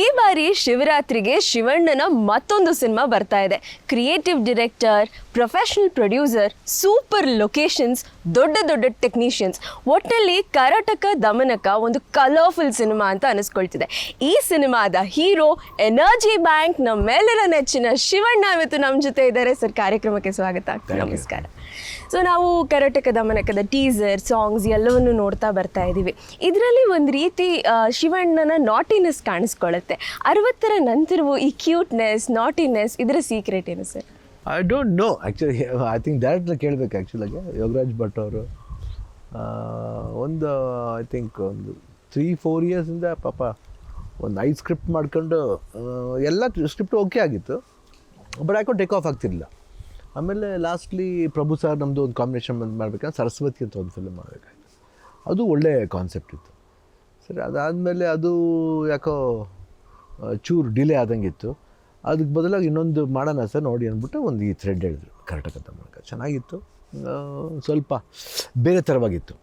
ಈ ಬಾರಿ ಶಿವರಾತ್ರಿಗೆ ಶಿವಣ್ಣನ ಮತ್ತೊಂದು ಸಿನಿಮಾ ಬರ್ತಾ ಇದೆ. Creative director professional producer super locations ದೊಡ್ಡ ದೊಡ್ಡ ಟೆಕ್ನಿಷಿಯನ್ಸ್ ಒಟ್ಟಲ್ಲಿ ಕರಾಟಕ ದಮನಕ ಒಂದು ಕಲರ್ಫುಲ್ ಸಿನಿಮಾ ಅಂತ ಅನಿಸ್ಕೊಳ್ತಿದೆ. ಈ ಸಿನಿಮಾದ ಹೀರೋ ಎನರ್ಜಿ ಬ್ಯಾಂಕ್ ನಮ್ಮೆಲ್ಲರ ನೆಚ್ಚಿನ ಶಿವಣ್ಣ ಇವತ್ತು ನಮ್ಮ ಜೊತೆ ಇದ್ದಾರೆ. ಸರ್ ಕಾರ್ಯಕ್ರಮಕ್ಕೆ ಸ್ವಾಗತ. ನಮಸ್ಕಾರ. ಸೊ ನಾವು ಕರ್ನಾಟಕ ದಮನಕದ ಟೀಸರ್ ಸಾಂಗ್ಸ್ ಎಲ್ಲವನ್ನು ನೋಡ್ತಾ ಬರ್ತಾ ಇದ್ದೀವಿ ಇದರಲ್ಲಿ ಒಂದು ರೀತಿ ಶಿವಣ್ಣನ ನಾಟಿನೆಸ್ ಕಾಣಿಸ್ಕೊಳ್ಳುತ್ತೆ ಅರವತ್ತರ ನಂತರವೂ ಈ ಕ್ಯೂಟ್ನೆಸ್ ನಾಟಿನೆಸ್ ಇದರ ಸೀಕ್ರೆಟ್ ಏನು sir I don't know actually I think directly ಕೇಳಬೇಕು ಆ್ಯಕ್ಚುಲಾಗಿ ಯೋಗರಾಜ್ ಭಟ್ ಅವರು ಒಂದು ಐ ಥಿಂಕ್ ಒಂದು ತ್ರೀ ಫೋರ್ ಇಯರ್ಸಿಂದ ಪಾಪ ಒಂದು ಐದು ಸ್ಕ್ರಿಪ್ಟ್ ಮಾಡ್ಕೊಂಡು ಎಲ್ಲ ಸ್ಕ್ರಿಪ್ಟ್ ಓಕೆ ಆಗಿತ್ತು. ಬಟ್ ಯಾಕೋ ಟೇಕ್ ಆಫ್ ಆಗ್ತಿರಲಿಲ್ಲ. ಆಮೇಲೆ ಲಾಸ್ಟ್ಲಿ ಪ್ರಭು ಸರ್ ನಮ್ಮದು ಒಂದು ಕಾಂಬಿನೇಷನ್ ಬಂದು ಮಾಡ್ಬೇಕಂದ್ರೆ ಸರಸ್ವತಿ ಅಂತ ಒಂದು ಫಿಲ್ಮ್ ಮಾಡಬೇಕಾಯ್ತು. ಅದು ಒಳ್ಳೆಯ ಕಾನ್ಸೆಪ್ಟ್ ಇತ್ತು. ಸರಿ, ಅದಾದಮೇಲೆ ಅದು ಯಾಕೋ ಚೂರು ಡಿಲೇ ಆದಂಗಿತ್ತು. ಅದಕ್ಕೆ ಬದಲಾಗಿ ಇನ್ನೊಂದು ಮಾಡೋಣ ಸರ್ ನೋಡಿ ಅಂದ್ಬಿಟ್ಟು ಒಂದು ಈ ಥ್ರೆಡ್ ಹೇಳಿದ್ರು, ಕರ್ನಾಟಕ ಮೂಲಕ ಚೆನ್ನಾಗಿತ್ತು. ಸ್ವಲ್ಪ ಬೇರೆ ಥರವಾಗಿತ್ತು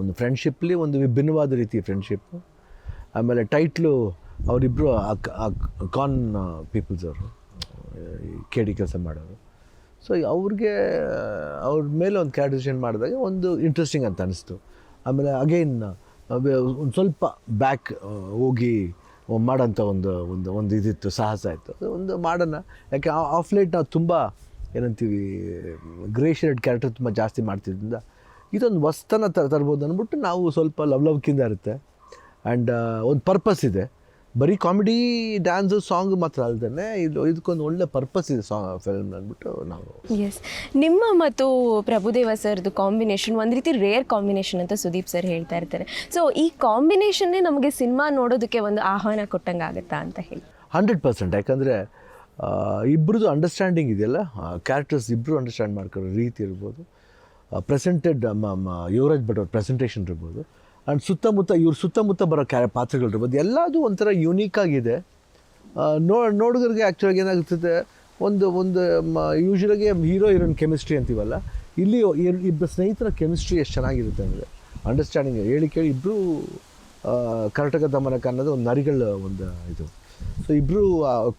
ಒಂದು ಫ್ರೆಂಡ್ಶಿಪ್ಲಿ ಒಂದು ವಿಭಿನ್ನವಾದ ರೀತಿಯ ಫ್ರೆಂಡ್ಶಿಪ್ಪು ಆಮೇಲೆ ಟೈಟ್ಲು ಅವರಿಬ್ಬರು ಕಾನ್ ಪೀಪಲ್ಸ್ ಅವರು. ಕೆ ಡಿ ಕೆಲಸ ಮಾಡೋರು ಸೊ ಅವ್ರಿಗೆ, ಅವ್ರ ಮೇಲೆ ಒಂದು ಕ್ಯಾರೆಕ್ಟರೇಷನ್ ಮಾಡಿದಾಗ ಒಂದು ಇಂಟ್ರೆಸ್ಟಿಂಗ್ ಅಂತ ಅನಿಸ್ತು. ಆಮೇಲೆ ಅಗೈನ್ ಒಂದು ಸ್ವಲ್ಪ ಬ್ಯಾಕ್ ಹೋಗಿ ಮಾಡೋಂಥ ಒಂದು ಒಂದು ಒಂದು ಇದಿತ್ತು, ಸಾಹಸ ಇತ್ತು ಒಂದು ಮಾಡೋಣ. ಯಾಕೆ ಆಫ್ ಲೇಟ್ ನಾವು ತುಂಬ, ಏನಂತೀವಿ ಗ್ರೇ ಶೇಡ್ ಕ್ಯಾರೆಕ್ಟರ್ ತುಂಬ ಜಾಸ್ತಿ ಮಾಡ್ತಿದ್ದರಿಂದ ಇದೊಂದು ವಸ್ತನ ತರ ತರ್ಬೋದು ಅಂದ್ಬಿಟ್ಟು ನಾವು ಸ್ವಲ್ಪ ಲವ್ ಲವ್ಕಿಂದ ಇರುತ್ತೆ. ಆ್ಯಂಡ್ ಒಂದು ಪರ್ಪಸ್ ಇದೆ. ಬರೀ ಕಾಮಿಡಿ ಡ್ಯಾನ್ಸ್ ಸಾಂಗ್ ಮಾತ್ರ ಅಲ್ದೇ ಇದು ಇದಕ್ಕೊಂದು ಒಳ್ಳೆ ಪರ್ಪಸ್ ಇದೆ ಸಾಂಗ್ ಫಿಲ್ಮ್ ಅಂದ್ಬಿಟ್ಟು ನಾವು. ಎಸ್ ನಿಮ್ಮ ಮತ್ತು ಪ್ರಭುದೇವ ಸರ್ದು ಕಾಂಬಿನೇಷನ್ ಒಂದು ರೀತಿ ರೇರ್ ಕಾಂಬಿನೇಷನ್ ಅಂತ ಸುದೀಪ್ ಸರ್ ಹೇಳ್ತಾ ಇರ್ತಾರೆ. ಸೊ ಈ ಕಾಂಬಿನೇಷನ್ನೇ ನಮಗೆ ಸಿನಿಮಾ ನೋಡೋದಕ್ಕೆ ಒಂದು ಆಹ್ವಾನ ಕೊಟ್ಟಂಗೆ ಆಗುತ್ತಾ ಅಂತ ಹೇಳಿ. Hundred percent. ಯಾಕಂದರೆ ಇಬ್ಬರದು ಅಂಡರ್ಸ್ಟ್ಯಾಂಡಿಂಗ್ ಇದೆಯಲ್ಲ? ಕ್ಯಾರೆಕ್ಟರ್ಸ್ ಇಬ್ಬರು ಅಂಡರ್ಸ್ಟ್ಯಾಂಡ್ ಮಾಡ್ಕೊಳ್ಳೋ ರೀತಿ ಇರ್ಬೋದು. ಪ್ರೆಸೆಂಟೆಡ್ ಯುವರಾಜ್ ಭಟ್ ಅವ್ರ ಪ್ರೆಸೆಂಟೇಷನ್ ಇರ್ಬೋದು. ಆ್ಯಂಡ್ ಸುತ್ತಮುತ್ತ, ಇವ್ರ ಸುತ್ತಮುತ್ತ ಬರೋ ಕ್ಯಾ ಪಾತ್ರಗಳಿರ್ಬೋದು ಎಲ್ಲದೂ ಒಂಥರ ಯುನೀಕ್ ಆಗಿದೆ. ನೋ, ನೋಡುಗರಿಗೆ ಆ್ಯಕ್ಚುಲಾಗಿ ಏನಾಗುತ್ತದೆ? ಒಂದು ಒಂದು ಯೂಶ್ವಲಾಗಿ ಹೀರೋ ಹೀರೋಯಿನ್ ಕೆಮಿಸ್ಟ್ರಿ ಅಂತೀವಲ್ಲ? ಇಲ್ಲಿ ಇಬ್ಬರು ಸ್ನೇಹಿತರ ಕೆಮಿಸ್ಟ್ರಿ ಎಷ್ಟು ಚೆನ್ನಾಗಿರುತ್ತೆ ಅಂದರೆ ಅಂಡರ್ಸ್ಟ್ಯಾಂಡಿಂಗ್ ಹೇಳಿ ಕೇಳಿ ಇಬ್ಬರು ಕರ್ನಾಟಕ ದಮನಕ ಅನ್ನೋದು ಒಂದು ನರಿಗಳ ಒಂದು ಇದು. ಸೊ ಇಬ್ಬರು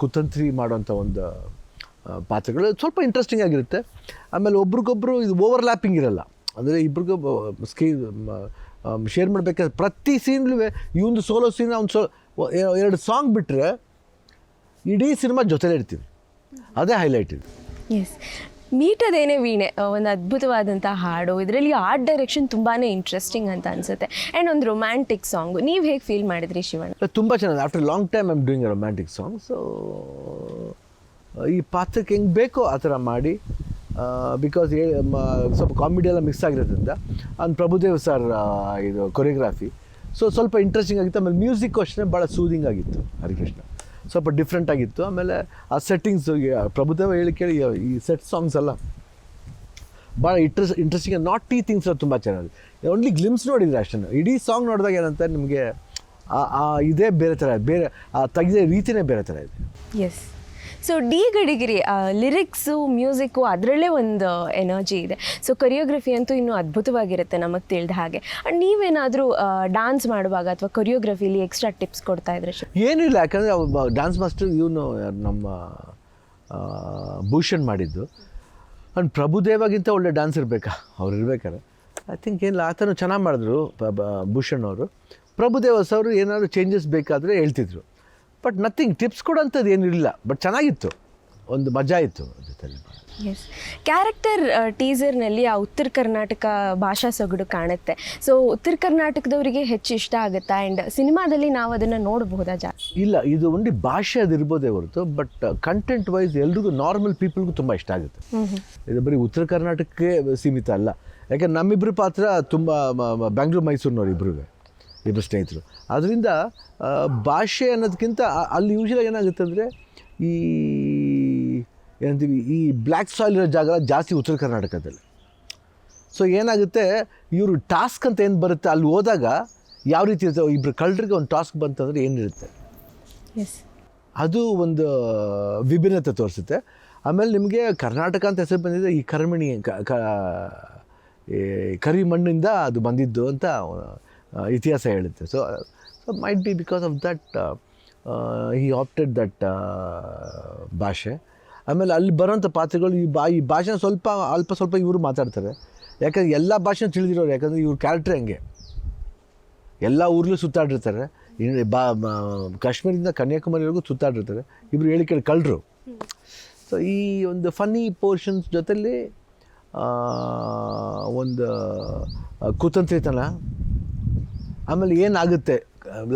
ಕುತಂತ್ರಿ ಮಾಡುವಂಥ ಒಂದು ಪಾತ್ರಗಳು. ಸ್ವಲ್ಪ ಇಂಟ್ರೆಸ್ಟಿಂಗ್ ಆಗಿರುತ್ತೆ. ಆಮೇಲೆ ಒಬ್ರಿಗೊಬ್ರು ಇದು ಓವರ್ಲ್ಯಾಪಿಂಗ್ ಇರಲ್ಲ. ಅಂದರೆ ಇಬ್ರಿಗೊಬ್ಬ ಸ್ಕೀ ಶೇರ್ ಮಾಡಬೇಕಾದ್ರೆ ಪ್ರತಿ ಸೀನ್ಲೂ ಇವೊಂದು ಸೋಲೋ ಸೀನ್ ಅವ್ನು ಸೋ ಎರಡು ಸಾಂಗ್ ಬಿಟ್ಟರೆ ಇಡೀ ಸಿನಿಮಾ ಜೊತೆಲೇ ಇರ್ತೀವಿ. ಅದೇ ಹೈಲೈಟ್ ಇದು. ಎಸ್ ಮೀಟದೇನೆ ವೀಣೆ ಒಂದು ಅದ್ಭುತವಾದಂಥ ಹಾಡು. ಇದರಲ್ಲಿ ಆರ್ಟ್ ಡೈರೆಕ್ಷನ್ ತುಂಬಾ ಇಂಟ್ರೆಸ್ಟಿಂಗ್ ಅಂತ ಅನಿಸುತ್ತೆ. ಆ್ಯಂಡ್ ಒಂದು ರೊಮ್ಯಾಂಟಿಕ್ ಸಾಂಗು ನೀವು ಹೇಗೆ ಫೀಲ್ ಮಾಡಿದ್ರಿ ಶಿವಣ್ಣ? ತುಂಬ ಚೆನ್ನಾಗಿದೆ. After long time I'm doing a romantic song so ಈ ಪಾತ್ರಕ್ಕೆ ಹೆಂಗೆ ಬೇಕೋ ಆ ಥರ ಮಾಡಿ ಬಿಕಾಸ್ ಸ್ವಲ್ಪ ಕಾಮಿಡಿ ಎಲ್ಲ ಮಿಕ್ಸ್ ಆಗಿರೋದ್ರಿಂದ ಅವ್ನು ಪ್ರಭುದೇವ್ ಸರ್ ಇದು ಕೊರಿಯೋಗ್ರಾಫಿ ಸೊ ಸ್ವಲ್ಪ ಇಂಟ್ರೆಸ್ಟಿಂಗ್ ಆಗಿತ್ತು. ಆಮೇಲೆ ಮ್ಯೂಸಿಕ್ ಅಷ್ಟೇ ಭಾಳ ಸೂದಿಂಗ್ ಆಗಿತ್ತು, ಹರಿಕೃಷ್ಣ. ಸ್ವಲ್ಪ ಡಿಫ್ರೆಂಟ್ ಆಗಿತ್ತು. ಆಮೇಲೆ ಆ ಸೆಟ್ಟಿಂಗ್ಸ್ ಪ್ರಭುದೇವ ಹೇಳಿ ಕೇಳಿ, ಈ ಸೆಟ್ ಸಾಂಗ್ಸ್ ಎಲ್ಲ ಭಾಳ ಇಂಟ್ರೆಸ್ ಇಂಟ್ರೆಸ್ಟಿಂಗ್ ನಾಟ್ ಈ ಥಿಂಗ್ಸ್ ತುಂಬ ಚೆನ್ನಾಗಿ ಓನ್ಲಿ ಗ್ಲಿಮ್ಸ್ ನೋಡಿದ್ರೆ ಅಷ್ಟೇ. ಇಡೀ ಸಾಂಗ್ ನೋಡಿದಾಗ ಏನಂತ ನಿಮಗೆ ಇದೇ ಬೇರೆ ಥರ. ಬೇರೆ, ಆ, ತೆಗೆದ ರೀತಿನೇ ಬೇರೆ ಥರ ಇದೆ. ಎಸ್ ಸೊ ಡಿ ಗಡಿಗಿರಿ ಲಿರಿಕ್ಸು ಮ್ಯೂಸಿಕ್ಕು ಅದರಲ್ಲೇ ಒಂದು ಎನರ್ಜಿ ಇದೆ. ಸೊ ಕೊರಿಯೋಗ್ರಫಿ ಅಂತೂ ಇನ್ನೂ ಅದ್ಭುತವಾಗಿರುತ್ತೆ ನಮಗೆ ತಿಳಿದ ಹಾಗೆ. ಆ್ಯಂಡ್ ನೀವೇನಾದರೂ ಡಾನ್ಸ್ ಮಾಡುವಾಗ ಅಥವಾ ಕೊರಿಯೋಗ್ರಫಿಲಿ ಎಕ್ಸ್ಟ್ರಾ ಟಿಪ್ಸ್ ಕೊಡ್ತಾ ಇದ್ರೆ ಏನು ಇಲ್ಲ ಯಾಕಂದರೆ ಡ್ಯಾನ್ಸ್ ಮಾಸ್ಟರ್ ಇವನು ನಮ್ಮ ಆ, ಭೂಷಣ್ ಮಾಡಿದ್ದು. ಅವ್ನು ಪ್ರಭುದೇವಾಗಿಂತ ಒಳ್ಳೆ ಡ್ಯಾನ್ಸ್ ಇರಬೇಕಾ? ಅವ್ರು ಇರ್ಬೇಕಾರೆ ಐ ಥಿಂಕ್ ಏನಿಲ್ಲ ಆತನು ಚೆನ್ನಾಗಿ ಮಾಡಿದ್ರು ಭೂಷಣ್ ಅವರು. ಪ್ರಭುದೇವಸ್ ಅವರು ಏನಾದರೂ ಚೇಂಜಸ್ ಬೇಕಾದರೆ ಹೇಳ್ತಿದ್ರು. ಬಟ್ ನಥಿಂಗ್ ಟಿಪ್ಸ್ ಕೊಡೋಂಥದ್ದು ಇಲ್ಲ. ಬಟ್ ಚೆನ್ನಾಗಿತ್ತು. ಒಂದು ಮಜಾ ಇತ್ತು ಜೊತೆಲಿ ಎಸ್ ಕ್ಯಾರೆಕ್ಟರ್ ಟೀಸರ್ನಲ್ಲಿ ಆ ಉತ್ತರ ಕರ್ನಾಟಕ ಭಾಷಾ ಸೊಗಡು ಕಾಣುತ್ತೆ. ಸೊ ಉತ್ತರ ಕರ್ನಾಟಕದವರಿಗೆ ಹೆಚ್ಚು ಇಷ್ಟ ಆಗುತ್ತೆ? ಆ್ಯಂಡ್ ಸಿನಿಮಾದಲ್ಲಿ ನಾವು ಅದನ್ನು ನೋಡಬಹುದಾ ಜಾಸ್ತಿ ಇಲ್ಲ ಇದು ಒಂದು ಭಾಷೆ ಅದು ಇರ್ಬೋದೇ ಹೊರತು ಬಟ್ ಕಂಟೆಂಟ್ ವೈಸ್ ಎಲ್ರಿಗೂ ನಾರ್ಮಲ್ ಪೀಪಲ್ಗೂ ತುಂಬ ಇಷ್ಟ ಆಗುತ್ತೆ. ಇದು ಬರೀ ಉತ್ತರ ಕರ್ನಾಟಕಕ್ಕೆ ಸೀಮಿತ ಅಲ್ಲ. ಯಾಕಂದ್ರೆ ನಮ್ಮಿಬ್ಬರು ಪಾತ್ರ ತುಂಬ ಬ್ಯಾಂಗ್ಳೂರು ಮೈಸೂರಿನವ್ರು ಇಬ್ಬರು ಇಬ್ಬರು ಸ್ನೇಹಿತರು. ಅದರಿಂದ ಭಾಷೆ ಅನ್ನೋದಕ್ಕಿಂತ ಅಲ್ಲಿ ಯೂಶ್ವಲಾಗಿ ಏನಾಗುತ್ತೆ ಅಂದರೆ ಈ ಏನಂತೀವಿ ಈ ಬ್ಲ್ಯಾಕ್ ಸಾಯಿಲ್ ಇರೋ ಜಾಗ ಜಾಸ್ತಿ ಉತ್ತರ ಕರ್ನಾಟಕದಲ್ಲಿ. ಸೊ ಏನಾಗುತ್ತೆ ಇವರು ಟಾಸ್ಕ್ ಅಂತ ಏನು ಬರುತ್ತೆ ಅಲ್ಲಿ ಹೋದಾಗ ಯಾವ ರೀತಿ ಇರುತ್ತೆ ಇಬ್ಬರು ಕಳ್ಳರಿಗೆ ಒಂದು ಟಾಸ್ಕ್ ಬಂತಂದರೆ ಏನಿರುತ್ತೆ? ಎಸ್ ಅದು ಒಂದು ವಿಭಿನ್ನತೆ ತೋರಿಸುತ್ತೆ. ಆಮೇಲೆ ನಿಮಗೆ ಕರ್ನಾಟಕ ಅಂತ ಹೆಸರು ಬಂದಿದೆ ಈ ಕರ್ಮಿಣಿ ಕ- ಕರಿ ಮಣ್ಣಿಂದ ಅದು ಬಂದಿದ್ದು ಅಂತ ಇತಿಹಾಸ ಹೇಳುತ್ತೆ. So so might be because of that ಈ ಆಪ್ಟೆಡ್ ದಟ್ ಭಾಷೆ. ಆಮೇಲೆ ಅಲ್ಲಿ ಬರೋಂಥ ಪಾತ್ರಗಳು ಈ ಬಾ, ಈ ಭಾಷೆನ ಸ್ವಲ್ಪ, ಅಲ್ಪ ಸ್ವಲ್ಪ ಇವರು ಮಾತಾಡ್ತಾರೆ. ಯಾಕಂದ್ರೆ ಎಲ್ಲ ಭಾಷೆನ ತಿಳಿದಿರೋರು ಯಾಕಂದರೆ ಇವ್ರ ಕ್ಯಾರೆಕ್ಟ್ರ್ ಹಂಗೆ? ಎಲ್ಲ ಊರಲ್ಲೂ ಸುತ್ತಾಡಿರ್ತಾರೆ. ಬಾ ಕಾಶ್ಮೀರದಿಂದ ಕನ್ಯಾಕುಮಾರಿವರೆಗೂ ಸುತ್ತಾಡಿರ್ತಾರೆ. ಇಬ್ಬರು ಹೇಳಿ ಕೇಳಿ ಕಳ್ಳರು. ಸೊ ಈ ಒಂದು ಫನ್ನಿ ಪೋರ್ಷನ್ಸ್ ಜೊತೆಲಿ ಒಂದು ಕುತಂತ್ರಿತನ ಆಮೇಲೆ ಏನಾಗುತ್ತೆ?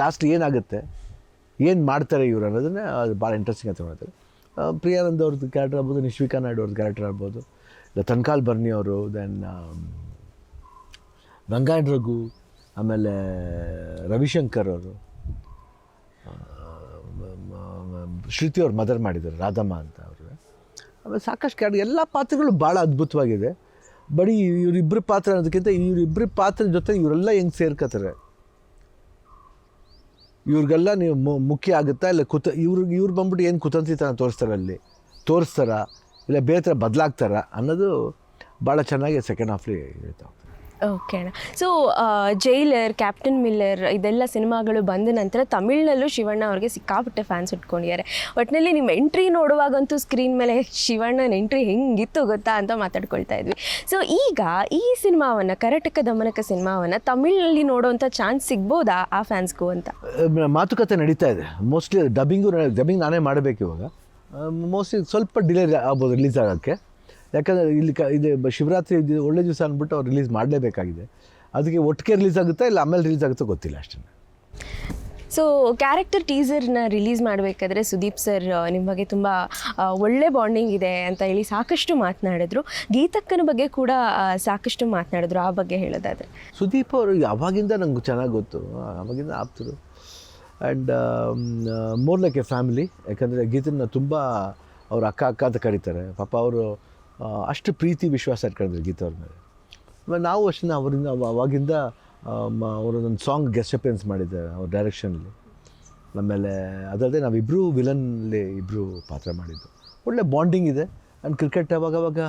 ಲಾಸ್ಟ್ ಏನಾಗುತ್ತೆ? ಏನು ಮಾಡ್ತಾರೆ ಇವರು ಅನ್ನೋದನ್ನ ಅದು ಭಾಳ ಇಂಟ್ರೆಸ್ಟಿಂಗ್ ಅಂತ ಮಾಡ್ತಾರೆ ಪ್ರಿಯಾನಂದ್ ಅವ್ರದ್ದು ಕ್ಯಾರೆಕ್ಟರ್ ಆಗ್ಬೋದು, ನಿಶ್ವಿಕಾ ನಾಯ್ಡು ಅವ್ರದ್ದು ಕ್ಯಾರೆಕ್ಟರ್ ಆಗ್ಬೋದು ತನ್ಕಾಲ್ ಬರ್ನಿ ಅವರು ದೆನ್ ರಂಗಾಯಣ ರಘು, ಆಮೇಲೆ ರವಿಶಂಕರ್ ಅವರು ಶ್ರುತಿ ಅವ್ರು ಮದರ್ ಮಾಡಿದ್ದಾರೆ, ರಾಧಮ್ಮ ಅಂತ ಅವರು. ಆಮೇಲೆ ಸಾಕಷ್ಟು ಕ್ಯಾರೆಕ್ಟರ್ ಎಲ್ಲ ಪಾತ್ರಗಳು ಭಾಳ ಅದ್ಭುತವಾಗಿದೆ. ಬರೀ ಇವರಿಬ್ಬರು ಪಾತ್ರ ಅನ್ನೋದಕ್ಕಿಂತ ಇವರಿಬ್ಬರು ಪಾತ್ರ ಜೊತೆ ಇವರೆಲ್ಲ ಹೆಂಗೆ ಸೇರ್ಕೋತಾರೆ ಇವ್ರಿಗೆಲ್ಲ ನೀವು ಮುಖ್ಯ ಆಗುತ್ತಾ? ಇಲ್ಲ ಕುತ ಇವ್ರಿಗೆ ಇವ್ರು ಬಂದ್ಬಿಟ್ಟು ಏನು ಕುತಂತ್ರಿತನ ತೋರಿಸ್ತಾರೆ ಅಲ್ಲಿ? ತೋರಿಸ್ತಾರ? ಇಲ್ಲ ಬೇರೆ ಥರ ಬದಲಾಗ್ತಾರ? ಅನ್ನೋದು ಭಾಳ ಚೆನ್ನಾಗಿ ಸೆಕೆಂಡ್ ಹಾಫ್ಲಿ ಹೇಳ್ತಾವೆ ಓಕೆ ಅಣ್ಣ. ಸೊ ಜೈಲರ್ ಕ್ಯಾಪ್ಟನ್ ಮಿಲ್ಲರ್ ಇದೆಲ್ಲ ಸಿನಿಮಾಗಳು ಬಂದ ನಂತರ ತಮಿಳ್ನಲ್ಲೂ ಶಿವಣ್ಣ ಅವ್ರಿಗೆ ಸಿಕ್ಕಾಪಟ್ಟೆ ಫ್ಯಾನ್ಸ್ ಇಟ್ಕೊಂಡಿದ್ದಾರೆ ಒಟ್ಟಿನಲ್ಲಿ ನಿಮ್ಮ ಎಂಟ್ರಿ ನೋಡುವಾಗಂತೂ ಸ್ಕ್ರೀನ್ ಮೇಲೆ ಶಿವಣ್ಣನ ಎಂಟ್ರಿ ಹೆಂಗಿತ್ತು ಗೊತ್ತಾ ಅಂತ ಮಾತಾಡ್ಕೊಳ್ತಾ ಇದ್ವಿ. ಸೊ ಈಗ ಈ ಸಿನಿಮಾವನ್ನು, ಕರಟಕ ದಮನಕ ಸಿನಿಮಾವನ್ನು ತಮಿಳ್ನಲ್ಲಿ ನೋಡುವಂಥ ಚಾನ್ಸ್ ಸಿಗ್ಬೋದಾ ಆ ಫ್ಯಾನ್ಸ್ಗೂ ಅಂತ? ಮಾತುಕತೆ ನಡೀತಾ ಇದೆ. ಮೋಸ್ಟ್ಲಿ ಡಬ್ಬಿಂಗು ಡಬ್ಬಿಂಗ್ ನಾನೇ ಮಾಡಬೇಕು ಇವಾಗ. ಮೋಸ್ಟ್ಲಿ ಸ್ವಲ್ಪ ಡಿಲೇ ಆಗ್ಬೋದು ರಿಲೀಸ್ ಆಗೋಕ್ಕೆ. ಯಾಕಂದರೆ ಇಲ್ಲಿ ಕ ಇದು ಶಿವರಾತ್ರಿ ಇದು ಒಳ್ಳೆ ದಿವಸ ಅಂದ್ಬಿಟ್ಟು ಅವ್ರು ರಿಲೀಸ್ ಮಾಡಲೇಬೇಕಾಗಿದೆ. ಅದಕ್ಕೆ ಒಟ್ಟಿಗೆ ರಿಲೀಸ್ ಆಗುತ್ತಾ ಇಲ್ಲ ಆಮೇಲೆ ರಿಲೀಸ್ ಆಗುತ್ತೋ ಗೊತ್ತಿಲ್ಲ ಅಷ್ಟೇ ಸೊ ಕ್ಯಾರೆಕ್ಟರ್ ಟೀಸರ್ನ ರಿಲೀಸ್ ಮಾಡಬೇಕಾದ್ರೆ ಸುದೀಪ್ ಸರ್ ನಿಮ್ಮ ಬಗ್ಗೆ ತುಂಬ ಒಳ್ಳೆ ಬಾಂಡಿಂಗ್ ಇದೆ ಅಂತ ಹೇಳಿ ಸಾಕಷ್ಟು ಮಾತನಾಡಿದ್ರು. ಗೀತಕ್ಕನ ಬಗ್ಗೆ ಕೂಡ ಸಾಕಷ್ಟು ಮಾತನಾಡಿದ್ರು ಆ ಬಗ್ಗೆ ಹೇಳೋದಾದ್ರೆ. ಸುದೀಪ್ ಅವರು ಅವಾಗಿಂದ ನಂಗೆ ಚೆನ್ನಾಗಿ ಗೊತ್ತು. ಅವಾಗಿಂದ ಆಪ್ತರು. And more like a family ಯಾಕಂದರೆ ಗೀತನ್ನ ತುಂಬ ಅವ್ರ ಅಕ್ಕ ಅಕ್ಕ ಅಂತ ಕರೀತಾರೆ. ಪಾಪ ಅವರು ಅಷ್ಟು ಪ್ರೀತಿ ವಿಶ್ವಾಸ ಇಟ್ಕೊಂಡಿದ್ರು ಗೀತಾ ಅವ್ರ ಮೇಲೆ. ನಾವು ಅಷ್ಟೇ ಅವರಿಂದ, ಅವ- ಅವಾಗಿಂದ ಅವರು ಒಂದು ಸಾಂಗ್ ಗೆಸ್ಟ್ ಅಪಿಯನ್ಸ್ ಮಾಡಿದ್ದಾರೆ ಅವ್ರ ಡೈರೆಕ್ಷನಲ್ಲಿ ಆಮೇಲೆ ಅದಲ್ಲದೆ ನಾವಿಬ್ಬರು ವಿಲನ್ಲಿ ಇಬ್ಬರು ಪಾತ್ರ ಮಾಡಿದ್ದು. ಒಳ್ಳೆ ಬಾಂಡಿಂಗ್ ಇದೆ. ಆ್ಯಂಡ್ ಕ್ರಿಕೆಟ್ ಅವಾಗ ಅವಾಗ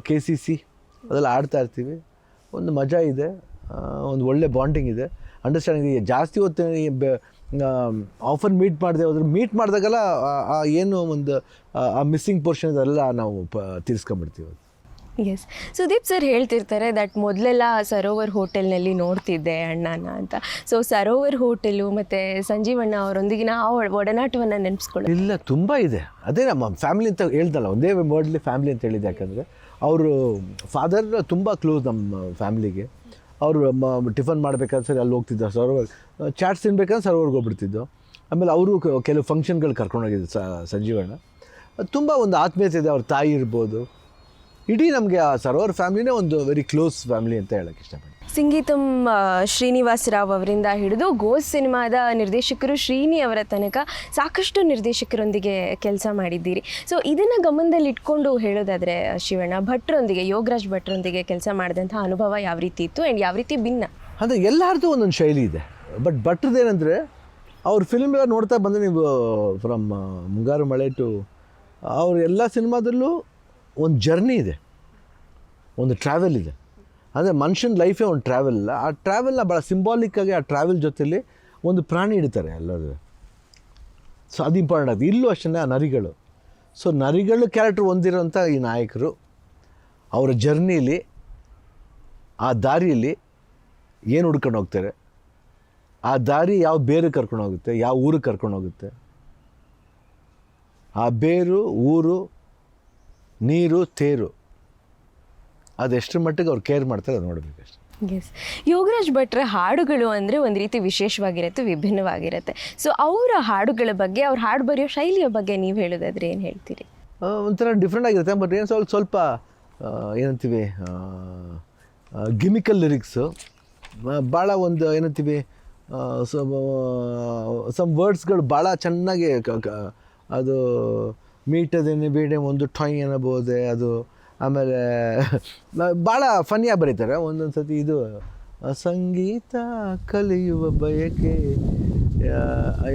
ಕೆ ಸಿ ಸಿ ಅದೆಲ್ಲ ಆಡ್ತಾ ಇರ್ತೀವಿ. ಒಂದು ಮಜಾ ಇದೆ. ಒಂದು ಒಳ್ಳೆ ಬಾಂಡಿಂಗ್ ಇದೆ. ಅಂಡರ್ಸ್ಟ್ಯಾಂಡಿಂಗ್ ಜಾಸ್ತಿ ಹೊತ್ತು ಆಫರ್ ಮೀಟ್ ಮಾಡಿದೆ ಹೋದ್ರೆ ಮೀಟ್ ಮಾಡಿದಾಗೆಲ್ಲ ಆ- ಏನು ಒಂದು ಆ- ಮಿಸ್ಸಿಂಗ್ ಪೋರ್ಷನ್ ಎಲ್ಲ ನಾವು ಪ ತೀರಿಸ್ಕೊಂಬಿಡ್ತೀವಿ ಅದು ಎಸ್ ಸುದೀಪ್ ಸರ್ ಹೇಳ್ತಿರ್ತಾರೆ ದಟ್ ಮೊದಲೆಲ್ಲ ಸರೋವರ್ ಹೋಟೆಲ್ನಲ್ಲಿ ನೋಡ್ತಿದ್ದೆ ಅಣ್ಣನ ಅಂತ. ಸೊ ಸರೋವರ್ ಹೋಟೆಲು ಮತ್ತು ಸಂಜೀವಣ್ಣ ಅವರೊಂದಿಗಿನ ಆ ಒಡ- ಒಡನಾಟವನ್ನು ನೆನೆಸ್ಕೊಳ್ಳಿ ಇಲ್ಲ ತುಂಬ ಇದೆ. ಅದೇ ನಮ್ಮ ಫ್ಯಾಮಿಲಿ ಅಂತ ಹೇಳ್ದಲ್ಲ ಒಂದೇ ವರ್ಡ್ಲಿ ಫ್ಯಾಮಿಲಿ ಅಂತ ಹೇಳಿದೆ ಯಾಕಂದರೆ ಅವರು ಫಾದರ್ ತುಂಬ ಕ್ಲೋಸ್ ನಮ್ಮ ಫ್ಯಾಮ್ಲಿಗೆ ಅವರು ಟಿಫನ್ ಮಾಡ್ಬೇಕಾದ್ರೆ ಸರಿ ಅಲ್ಲಿ ಹೋಗ್ತಿದ್ದ ಸರೋವರ್ ಚಾಟ್ಸ್ ತಿನ್ಬೇಕಾದ್ರೆ ಸರೋವರ್ಗೆ ಹೋಗ್ಬಿಡ್ತಿದ್ದು. ಆಮೇಲೆ ಅವರು ಕೆಲವು ಫಂಕ್ಷನ್ಗಳು ಕರ್ಕೊಂಡೋಗಿದ್ದು ಸಂಜೀವಣ್ಣ. ತುಂಬ ಒಂದು ಆತ್ಮೀಯತೆ ಇದೆ, ಅವ್ರ ತಾಯಿ ಇರ್ಬೋದು. ಇಡೀ ನಮಗೆ ಆ ಸರೋವರ್ ಫ್ಯಾಮಿಲಿನೇ ಒಂದು ವೆರಿ ಕ್ಲೋಸ್ ಫ್ಯಾಮಿಲಿ ಅಂತ ಹೇಳಕ್ಕೆ ಇಷ್ಟಪಡ್ತೀನಿ. ಸಂಗೀತಂ ಶ್ರೀನಿವಾಸ್ ರಾವ್ ಅವರಿಂದ ಹಿಡಿದು ಗೋಸ್ ಸಿನಿಮಾದ ನಿರ್ದೇಶಕರು ಶ್ರೀನಿ ಅವರ ತನಕ ಸಾಕಷ್ಟು ನಿರ್ದೇಶಕರೊಂದಿಗೆ ಕೆಲಸ ಮಾಡಿದ್ದೀರಿ. ಸೊ ಇದನ್ನು ಗಮನದಲ್ಲಿ ಇಟ್ಕೊಂಡು ಹೇಳೋದಾದರೆ ಶಿವಣ್ಣ ಭಟ್ರೊಂದಿಗೆ ಯೋಗರಾಜ್ ಭಟ್ರೊಂದಿಗೆ ಕೆಲಸ ಮಾಡಿದಂಥ ಅನುಭವ ಯಾವ ರೀತಿ ಇತ್ತು ಆ್ಯಂಡ್ ಯಾವ ರೀತಿ ಭಿನ್ನ? ಅಂದರೆ ಎಲ್ಲರದ್ದು ಒಂದೊಂದು ಶೈಲಿ ಇದೆ. ಬಟ್ ಭಟ್ರದ್ದು ಏನಂದರೆ ಅವ್ರ ಫಿಲ್ಮ್ ಎಲ್ಲ ನೋಡ್ತಾ ಬಂದರೆ ನೀವು ಫ್ರಮ್ ಮುಂಗಾರು ಮಳೆ ಟು ಅವ್ರ ಎಲ್ಲ ಸಿನಿಮಾದಲ್ಲೂ ಒಂದು ಜರ್ನಿ ಇದೆ. ಒಂದು ಟ್ರಾವೆಲ್ ಇದೆ. ಅಂದರೆ ಮನುಷ್ಯನ ಲೈಫೇ ಒಂದು ಟ್ರಾವೆಲ್ ಆ ಟ್ರಾವೆಲ್ನ ಭಾಳ ಸಿಂಬಾಲಿಕ್ಕಾಗಿ ಆ ಟ್ರಾವೆಲ್ ಜೊತೆಯಲ್ಲಿ ಒಂದು ಪ್ರಾಣಿ ಇಡ್ತಾರೆ ಎಲ್ಲರೂ. ಸೊ ಅದು ಇಂಪಾರ್ಟೆಂಟ್ ಅದು ಇಲ್ಲೂ ಅಷ್ಟೇ ಆ ನರಿಗಳು. ಸೊ ನರಿಗಳು ಕ್ಯಾರೆಕ್ಟರ್ ಹೊಂದಿರೋಂಥ ಈ ನಾಯಕರು, ಅವರ ಜರ್ನಿಲಿ ಆ ದಾರಿಯಲ್ಲಿ ಏನು ಹುಡ್ಕೊಂಡು ಹೋಗ್ತಾರೆ? ಆ ದಾರಿ ಯಾವ ಬೇರು ಕರ್ಕೊಂಡು ಹೋಗುತ್ತೆ? ಯಾವ ಊರಿಗೆ ಕರ್ಕೊಂಡು ಹೋಗುತ್ತೆ? ಆ ಬೇರು, ಊರು, ನೀರು, ತೇರು. ಅದೆಷ್ಟರ ಮಟ್ಟಿಗೆ ಅವ್ರು ಕೇರ್ ಮಾಡ್ತಾರೆ ಅದು ನೋಡಬೇಕಷ್ಟೆ ಎಸ್ ಯೋಗರಾಜ್ ಭಟ್ರ ಹಾಡುಗಳು ಅಂದರೆ ಒಂದು ರೀತಿ ವಿಶೇಷವಾಗಿರುತ್ತೆ ವಿಭಿನ್ನವಾಗಿರುತ್ತೆ. ಸೊ ಅವರ ಹಾಡುಗಳ ಬಗ್ಗೆ ಅವ್ರ ಹಾಡು ಬರೆಯೋ ಶೈಲಿಯ ಬಗ್ಗೆ ನೀವು ಹೇಳೋದಾದ್ರೆ ಏನು ಹೇಳ್ತೀರಿ? ಒಂಥರ ಡಿಫ್ರೆಂಟ್ ಆಗಿರುತ್ತೆ. ಬಟ್ ಏನು ಸ್ವಲ್ಪ ಸ್ವಲ್ಪ ಏನಂತೀವಿ ಗಿಮಿಕಲ್ ಲಿರಿಕ್ಸು ಭಾಳ ಒಂದು ಏನಂತೀವಿ ಸಮ್ ವರ್ಡ್ಸ್ಗಳು ಭಾಳ ಚೆನ್ನಾಗಿ ಅದು ಮೀಟದೇನೆ ಬೇಡ ಒಂದು ಟಾಯ್ ಅನ್ನಬೋದೆ ಅದು ಆಮೇಲೆ ಭಾಳ ಫನ್ನಿಯಾಗಿ ಬರೀತಾರೆ. ಒಂದೊಂದು ಸತಿ ಇದು ಸಂಗೀತ ಕಲಿಯುವ ಬಯಕೆ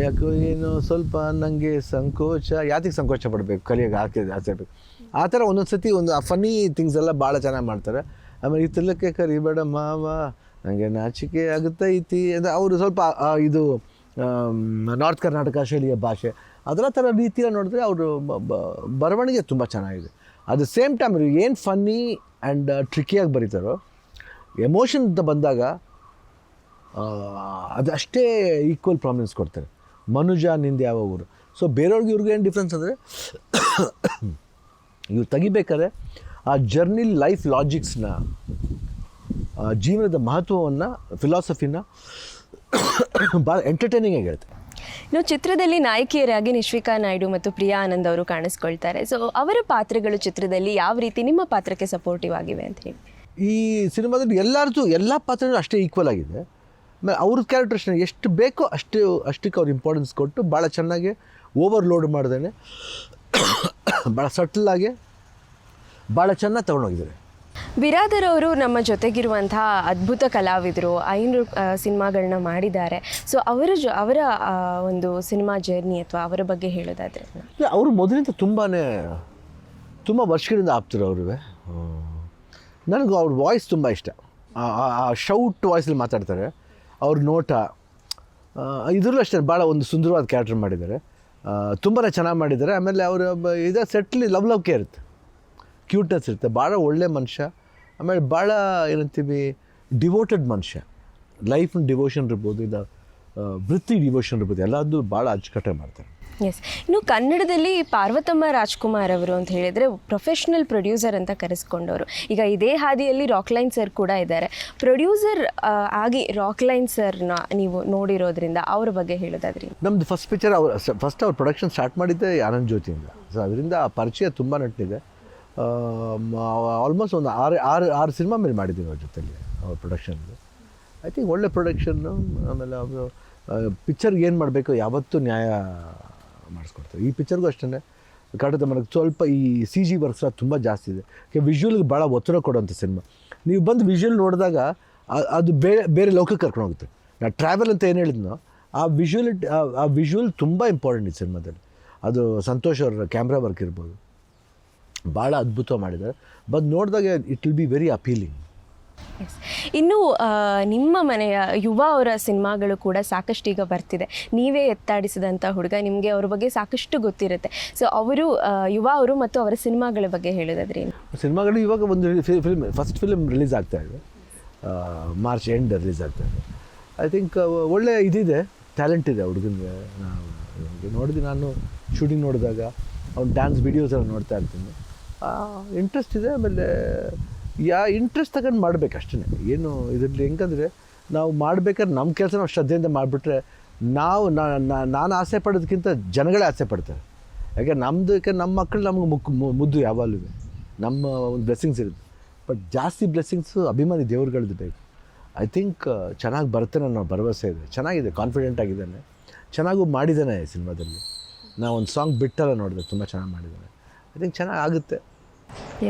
ಯಾಕೋ ಏನೋ ಸ್ವಲ್ಪ ನನಗೆ ಸಂಕೋಚ. ಯಾತಿಗೆ ಸಂಕೋಚ ಪಡಬೇಕು? ಕಲಿಯೋಕೆ ಹಾಕಿದೆ ಆಸೆ ಬೇಕು ಆ ಥರ ಒಂದೊಂದು ಸತಿ ಒಂದು, ಆ ಫನ್ನಿ ಥಿಂಗ್ಸ್ ಎಲ್ಲ ಭಾಳ ಚೆನ್ನಾಗಿ ಮಾಡ್ತಾರೆ. ಆಮೇಲೆ, ಈ ತಿಲ್ಲಕ್ಕೆ ಕರಿಬೇಡ ಮಾವ ನನಗೆ ನಾಚಿಕೆ ಆಗುತ್ತೈತಿ ಅಂತ ಅವರು ಸ್ವಲ್ಪ ಇದು ನಾರ್ತ್ ಕರ್ನಾಟಕ ಶೈಲಿಯ ಭಾಷೆ. ಅದರ ಥರ ರೀತಿಯಲ್ಲಿ ನೋಡಿದ್ರೆ ಅವರು ಬರವಣಿಗೆ ತುಂಬ ಚೆನ್ನಾಗಿದೆ. ಅಟ್ ದ ಸೇಮ್ ಟೈಮ್ ಇವ್ರು ಏನು ಫನ್ನಿ ಆ್ಯಂಡ್ ಟ್ರಿಕಿಯಾಗಿ ಬರೀತಾರೋ ಎಮೋಷನ್ ಅಂತ ಬಂದಾಗ ಅದಷ್ಟೇ ಈಕ್ವಲ್ ಪ್ರಾಮಿನೆನ್ಸ್ ಕೊಡ್ತಾರೆ. ಮನುಜ, ನಿಂದ ಯಾವ ಊರು? ಸೊ ಬೇರೆಯವ್ರಿಗೆ ಇವ್ರಿಗೆ ಏನು ಡಿಫ್ರೆನ್ಸ್ ಅಂದರೆ, ಇವ್ರು ತೆಗಿಬೇಕಾದ್ರೆ ಆ ಜರ್ನಿ ಲೈಫ್ ಲಾಜಿಕ್ಸ್ನ ಜೀವನದ ಮಹತ್ವವನ್ನು ಫಿಲಾಸಫಿನ ಭಾಳ ಎಂಟರ್ಟೈನಿಂಗ್ ಆಗಿರುತ್ತೆ ಇನ್ನು ಚಿತ್ರದಲ್ಲಿ ನಾಯಕಿಯರಾಗಿ ನಿಶ್ವಿಕಾ ನಾಯ್ಡು ಮತ್ತು ಪ್ರಿಯಾ ಆನಂದ್ ಅವರು ಕಾಣಿಸ್ಕೊಳ್ತಾರೆ. ಸೊ ಅವರ ಪಾತ್ರಗಳು ಚಿತ್ರದಲ್ಲಿ ಯಾವ ರೀತಿ ನಿಮ್ಮ ಪಾತ್ರಕ್ಕೆ ಸಪೋರ್ಟಿವ್ ಆಗಿವೆ ಅಂತ ಹೇಳಿ. ಈ ಸಿನಿಮಾದಲ್ಲಿ ಎಲ್ಲರದ್ದು ಎಲ್ಲ ಪಾತ್ರಗಳು ಅಷ್ಟೇ ಈಕ್ವಲ್ ಆಗಿದೆ. ಆಮೇಲೆ ಅವ್ರ ಕ್ಯಾರೆಕ್ಟರ್ಸ್ನ ಎಷ್ಟು ಬೇಕೋ ಅಷ್ಟು, ಅಷ್ಟಕ್ಕೆ ಅವ್ರು ಇಂಪಾರ್ಟೆನ್ಸ್ ಕೊಟ್ಟು ಭಾಳ ಚೆನ್ನಾಗಿ ಓವರ್ಲೋಡ್ ಮಾಡ್ದೇನೆ. ಭಾಳ ಆಗಿ ಭಾಳ ಚೆನ್ನಾಗಿ ತೊಗೊಂಡೋಗಿದ್ದಾರೆ. ಬಿರಾದರ್ ಅವರು ನಮ್ಮ ಜೊತೆಗಿರುವಂತಹ ಅದ್ಭುತ ಕಲಾವಿದರು, ಐನೂರು ಸಿನಿಮಾಗಳನ್ನ ಮಾಡಿದ್ದಾರೆ. ಸೊ ಅವರ ಜೊ, ಅವರ ಒಂದು ಸಿನಿಮಾ ಜರ್ನಿ ಅಥವಾ ಅವರ ಬಗ್ಗೆ ಹೇಳೋದಾದ್ರೆ? ಅವರು ಮೊದಲಿಂದ ತುಂಬಾ ತುಂಬ ವರ್ಷಗಳಿಂದ ಆಪ್ತರು ಅವರು ನನಗೂ ಅವ್ರ ವಾಯ್ಸ್ ತುಂಬ ಇಷ್ಟ. ಆ- ಶೌಟ್ ವಾಯ್ಸಲ್ಲಿ ಮಾತಾಡ್ತಾರೆ. ಅವ್ರ ನೋಟ ಇದರಲ್ಲೂ ಅಷ್ಟೇ ಭಾಳ ಒಂದು ಸುಂದರವಾದ ಕ್ಯಾರೆಕ್ಟರ್ ಮಾಡಿದ್ದಾರೆ. ತುಂಬಾ ಚೆನ್ನಾಗಿ ಮಾಡಿದ್ದಾರೆ. ಆಮೇಲೆ ಅವರು ಇದೇ ಸೆಟ್ಲಿ ಲವ್ ಲವ್ಕೆ ಇರುತ್ತೆ. ಕ್ಯೂಟ್ನೆಸ್ ಇರುತ್ತೆ. ಭಾಳ ಒಳ್ಳೆ ಮನುಷ್ಯ ಆಮೇಲೆ ಭಾಳ ಏನಂತೀವಿ ಡಿವೋಟೆಡ್ ಮನುಷ್ಯ. ಲೈಫ್ನ ಡಿವೋಷನ್ ಇರ್ಬೋದು ಇದು ವೃತ್ತಿ ಡಿವೋಷನ್ ಇರ್ಬೋದು ಎಲ್ಲದು ಭಾಳ ಅಚ್ಚುಕಟ್ಟೆ ಮಾಡ್ತಾರೆ. ಎಸ್ ಇನ್ನು ಕನ್ನಡದಲ್ಲಿ ಪಾರ್ವತಮ್ಮ ರಾಜ್ಕುಮಾರ್ ಅವರು ಅಂತ ಹೇಳಿದರೆ ಪ್ರೊಫೆಷ್ನಲ್ ಪ್ರೊಡ್ಯೂಸರ್ ಅಂತ ಕರೆಸ್ಕೊಂಡವರು. ಈಗ ಇದೇ ಹಾದಿಯಲ್ಲಿ ರಾಕ್ ಲೈನ್ ಸರ್ ಕೂಡ ಇದ್ದಾರೆ. ಪ್ರೊಡ್ಯೂಸರ್ ಆಗಿ ರಾಕ್ ಲೈನ್ ಸರ್ನ ನೀವು ನೋಡಿರೋದ್ರಿಂದ ಅವ್ರ ಬಗ್ಗೆ ಹೇಳೋದಾದ್ರಿ. ನಮ್ಮದು ಫಸ್ಟ್ ಪಿಕ್ಚರ್ ಅವ್ರು ಫಸ್ಟ್ ಅವ್ರ ಪ್ರೊಡಕ್ಷನ್ ಸ್ಟಾರ್ಟ್ ಮಾಡಿದ್ದೆ ಆನಂದ್ ಜ್ಯೋತಿಯಿಂದ. ಸೊ ಅದರಿಂದ ಆ ಪರಿಚಯ ತುಂಬ ನಟ್ಟಿದೆ ಆಲ್ಮೋಸ್ಟ್ ಒಂದು ಆರು ಆರು ಆರು ಸಿನಿಮಾ ಮೇಲೆ ಮಾಡಿದ್ದೀವಿ ಅವ್ರ ಜೊತೆಲಿ ಅವ್ರ ಪ್ರೊಡಕ್ಷನ್ದು ಐ ಥಿಂಕ್ ಒಳ್ಳೆ ಪ್ರೊಡಕ್ಷನ್ನು ಆಮೇಲೆ ಅವರು ಪಿಕ್ಚರ್ಗೆ ಏನು ಮಾಡಬೇಕು, ಯಾವತ್ತೂ ನ್ಯಾಯ ಮಾಡಿಸ್ಕೊಡ್ತಾರೆ ಈ ಪಿಕ್ಚರ್ಗೂ ಅಷ್ಟೇ ಕಡತ ಮನಕ್ಕೆ ಸ್ವಲ್ಪ ಈ ಸಿ ಜಿ ವರ್ಕ್ಸ್ ತುಂಬ ಜಾಸ್ತಿ ಇದೆ. ಯಾಕೆ ವಿಜುವಲ್ಗೆ ಭಾಳ ಒತ್ತಡ ಕೊಡೋಂಥ ಸಿನಿಮಾ. ನೀವು ಬಂದು ವಿಜುವಲ್ ನೋಡಿದಾಗ ಅದು ಬೇರೆ ಬೇರೆ ಲೋಕಕ್ಕೆ ಕರ್ಕೊಂಡು ಹೋಗುತ್ತೆ. ನಾ ಟ್ರಾವೆಲ್ ಅಂತ ಏನು ಹೇಳಿದ್ನೋ, ಆ ವಿಷುವಲ್ ಆ ವಿಜುವಲ್ ತುಂಬ ಇಂಪಾರ್ಟೆಂಟ್ ಈ ಸಿನಿಮಾದಲ್ಲಿ. ಅದು ಸಂತೋಷ್ ಅವರ ಕ್ಯಾಮ್ರಾ ವರ್ಕ್ ಇರ್ಬೋದು. ಭಾಳ ಅದ್ಭುತ ಮಾಡಿದ್ದಾರೆ. ಬಟ್ ನೋಡಿದಾಗ it will be very appealing yes ಇನ್ನು ನಿಮ್ಮ ಮನೆಯ ಯುವ ಅವರ ಸಿನಿಮಾಗಳು ಕೂಡ ಸಾಕಷ್ಟು ಈಗ ಬರ್ತಿದೆ. ನೀವೇ ಎತ್ತಾಡಿಸಿದಂಥ ಹುಡುಗ ನಿಮಗೆ ಅವ್ರ ಬಗ್ಗೆ ಸಾಕಷ್ಟು ಗೊತ್ತಿರುತ್ತೆ. ಸೊ ಅವರು ಯುವ ಅವರು ಮತ್ತು ಅವರ ಸಿನಿಮಾಗಳ ಬಗ್ಗೆ ಹೇಳೋದಾದ್ರೆ ಸಿನಿಮಾಗಳು ಇವಾಗ ಒಂದು ಫಿಲ್ಮ್ ಫಸ್ಟ್ ಫಿಲ್ಮ್ ರಿಲೀಸ್ ಆಗ್ತಾ ಇದೆ. ಮಾರ್ಚ್ ಎಂಡ್ ರಿಲೀಸ್ ಆಗ್ತಾ ಇದೆ. ಐ ಥಿಂಕ್ ಒಳ್ಳೆಯ ಇದಿದೆ. ಟ್ಯಾಲೆಂಟ್ ಇದೆ ಹುಡುಗನಿಗೆ. ನೋಡಿದೆ ನೋಡಿದ್ವಿ ನಾನು ಶೂಟಿಂಗ್ ನೋಡಿದಾಗ. ಅವ್ನು ಡ್ಯಾನ್ಸ್ ವಿಡಿಯೋಸ್ ಎಲ್ಲ ನೋಡ್ತಾ ಇರ್ತೀನಿ. ಇಂಟ್ರೆಸ್ಟ್ ಇದೆ, ಆಮೇಲೆ, ಯಾ ಇಂಟ್ರೆಸ್ಟ್ ತಗೊಂಡು ಮಾಡ್ಬೇಕು ಅಷ್ಟೇ ಏನು, ಇದರಲ್ಲಿ ಹೆಂಗಂದರೆ, ನಾವು ಮಾಡ್ಬೇಕಾದ್ರೆ ನಮ್ಮ ಕೆಲಸ ನಾವು ಶ್ರದ್ಧೆಯಿಂದ ಮಾಡಿಬಿಟ್ರೆ, ನಾವು ನಾನು ಆಸೆ ಪಡೋದಕ್ಕಿಂತ ಜನಗಳೇ ಆಸೆ ಪಡ್ತಾರೆ. ಯಾಕೆ ನಮ್ಮದು ಯಾಕೆ ನಮ್ಮ ಮಕ್ಕಳು ನಮ್ಗೆ ಮುಕ್ ಮುದ್ದು ಯಾವಾಗಲೂ ನಮ್ಮ ಒಂದು ಬ್ಲೆಸ್ಸಿಂಗ್ಸ್ ಇರುತ್ತೆ. ಬಟ್ ಜಾಸ್ತಿ ಬ್ಲೆಸ್ಸಿಂಗ್ಸು ಅಭಿಮಾನಿ ದೇವ್ರುಗಳದ್ದು ಬೇಕು. ಐ ಥಿಂಕ್ ಚೆನ್ನಾಗಿ ಬರ್ತಾನೆ ಅನ್ನೋ ಭರವಸೆ ಇದೆ. ಚೆನ್ನಾಗಿದೆ ಕಾನ್ಫಿಡೆಂಟ್ ಆಗಿದ್ದಾನೆ. ಚೆನ್ನಾಗೂ ಮಾಡಿದ್ದಾನೆ ಸಿನಿಮಾದಲ್ಲಿ. ನಾವು ಒಂದು ಸಾಂಗ್ ಬಿಟ್ಟಲ್ಲ ನೋಡಿದೆ ತುಂಬ ಚೆನ್ನಾಗಿ ಮಾಡಿದ್ದಾನೆ. ಐ ಥಿಂಕ್ ಚೆನ್ನಾಗಿ ಆಗುತ್ತೆ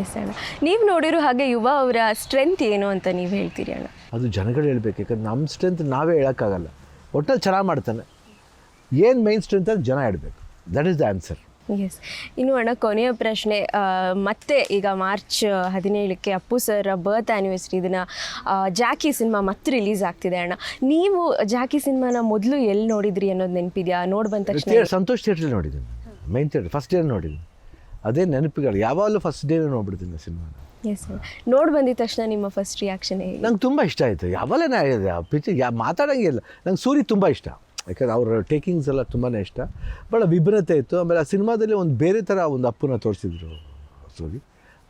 ಎಸ್ ಅಣ್ಣ. ನೀವು ನೋಡಿರೋ ಹಾಗೆ ಯುವ ಅವರ ಸ್ಟ್ರೆಂತ್ ಏನು ಅಂತ ನೀವು ಹೇಳ್ತೀರಿ ಅಣ್ಣ? ಅದು ಜನಗಳು ಹೇಳ್ಬೇಕು ಯಾಕಂದ್ರೆ ನಮ್ಮ ಸ್ಟ್ರೆಂತ್ ನಾವೇ ಹೇಳೋಕ್ಕಾಗಲ್ಲ. ಒಟ್ಟಲ್ಲಿ ಚೆನ್ನಾಗಿ ಮಾಡ್ತಾನೆ. ಏನು ಮೈನ್ ಸ್ಟ್ರೆಂತ್ ಅಂತ ಜನ ಇಡಬೇಕು that is the answer yes ಇನ್ನು ಅಣ್ಣ ಕೊನೆಯ ಪ್ರಶ್ನೆ ಮತ್ತೆ ಈಗ ಮಾರ್ಚ್ ಹದಿನೇಳಕ್ಕೆ ಅಪ್ಪು ಸರ್ ಬರ್ತ್ ಆ್ಯನಿವರ್ಸರಿ ಇದನ್ನ ಜಾಕಿ ಸಿನಿಮಾ ಮತ್ತೆ ರಿಲೀಸ್ ಆಗ್ತಿದೆ ಅಣ್ಣ. ನೀವು ಜಾಕಿ ಸಿನಿಮಾನ ಮೊದಲು ಎಲ್ಲಿ ನೋಡಿದ್ರಿ ಅನ್ನೋದು ನೆನಪಿದ್ಯಾ? ನೋಡಿ ಬಂದ ತಕ್ಷಣ ಸಂತೋಷ್ ಥಿಯೇಟ್ರಲ್ಲಿ ನೋಡಿದ್ದೀನಿ. ಮೈನ್ ಥಿಯೇಟ್ರ್ ಫಸ್ಟ್ ಇಯರ್ ನೋಡಿದ್ದೀನಿ. ಅದೇ ನೆನಪುಗಳು. ಯಾವಾಗಲೂ ಫಸ್ಟ್ ಡೇ ನೋಡ್ಬಿಡ್ತೀನಿ ಸಿನಿಮಾನ ಎಸ್ ನೋಡಿ ಬಂದಿದ ತಕ್ಷಣ ನಿಮ್ಮ ಫಸ್ಟ್ ರಿಯಾಕ್ಷನ್ ಹೇಗೆ? ನಂಗೆ ತುಂಬ ಇಷ್ಟ ಆಯಿತು. ಯಾವಾಗಲೇ ಆ ಪಿಕ್ಚರ್ ಯಾ ಮಾತಾಡೋಂಗಿಲ್ಲ ನಂಗೆ ಸೂರಿ ತುಂಬ ಇಷ್ಟ. ಯಾಕಂದ್ರೆ ಅವ್ರ ಟೇಕಿಂಗ್ಸ್ ಎಲ್ಲ ತುಂಬಾ ಇಷ್ಟ. ಭಾಳ ವಿಭಿನ್ನತೆ ಇತ್ತು. ಆಮೇಲೆ ಆ ಸಿನಿಮಾದಲ್ಲಿ ಒಂದು ಬೇರೆ ಥರ ಒಂದು ಅಪ್ಪನ ತೋರಿಸಿದ್ರು Suri.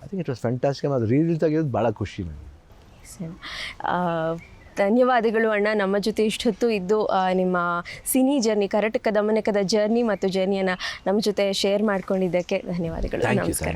I think it was fantastic ಅದು ರೀಲ್ ತೆಗೆಯೋದು ಭಾಳ ಖುಷಿ ನನಗೆ. ಆ, ಧನ್ಯವಾದಗಳು ಅಣ್ಣ. ನಮ್ಮ ಜೊತೆ ಇಷ್ಟೊತ್ತು ಇದ್ದು ನಿಮ್ಮ ಸಿನಿ ಜರ್ನಿ ಕರ್ನಾಟಕ ದಮನಕದ ಜರ್ನಿ ಮತ್ತು ಜರ್ನಿಯನ್ನು ನಮ್ಮ ಜೊತೆ ಶೇರ್ ಮಾಡ್ಕೊಂಡಿದ್ದಕ್ಕೆ ಧನ್ಯವಾದಗಳು. ನಮಸ್ಕಾರ.